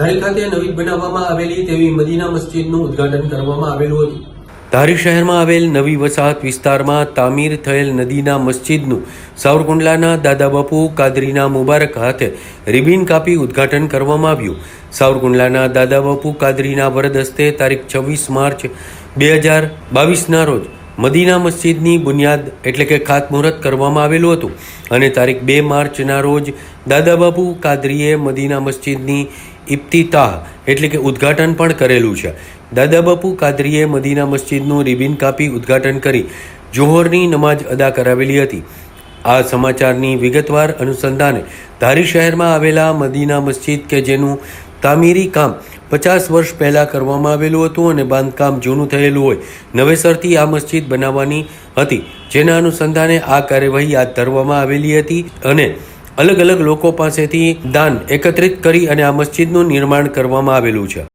ધારી ખાતે નવી બનાવવામાં આવેલી તેવી મદીના મસ્જિદનું ઉદ્ઘાટન કરવામાં આવેલું હતું. ધારી શહેરમાં આવેલ નવી વસાહત વિસ્તારમાં તામીર થયેલ નદીના મસ્જિદનું સાવરકુંડલાના દાદા બાપુ કાદરીના મુબારક હાથે રિબિન કાપી ઉદ્ઘાટન કરવામાં આવ્યું. સાવરકુંડલાના દાદા બાપુ કાદરીના વરદ હસ્તે તારીખ છવ્વીસ માર્ચ બે હજાર બાવીસના રોજ મદીના મસ્જિદની બુનિયાદ એટલે કે ખાતમુહૂર્ત કરવામાં આવેલું હતું. અને તારીખ બે માર્ચના રોજ દાદા બાપુ કાદરીએ મદીના મસ્જિદની ઇફ્તિતાહ એટલે કે ઉદ્ઘાટન પણ કરેલું છે. દાદા બાપુ કાદરીએ મદીના મસ્જિદનું રિબિન કાપી ઉદ્ઘાટન કરી, જોહરની નમાજ અદા કરાવેલી હતી. આ સમાચારની વિગતવાર અનુસંધાને ધારી શહેરમાં આવેલા મદીના મસ્જિદ કે જેનું તામીરી કામ પચાસ વર્ષ પહેલાં કરવામાં આવેલું હતું અને બાંધકામ જૂનું થયેલું હોય, નવેસરથી આ મસ્જિદ બનાવવાની હતી, જેના અનુસંધાને આ કાર્યવાહી હાથ ધરવામાં આવેલી હતી અને અલગ અલગ લોકો પાસેથી દાન એકત્રિત કરી અને આ મસ્જિદનું નિર્માણ કરવામાં આવેલું છે.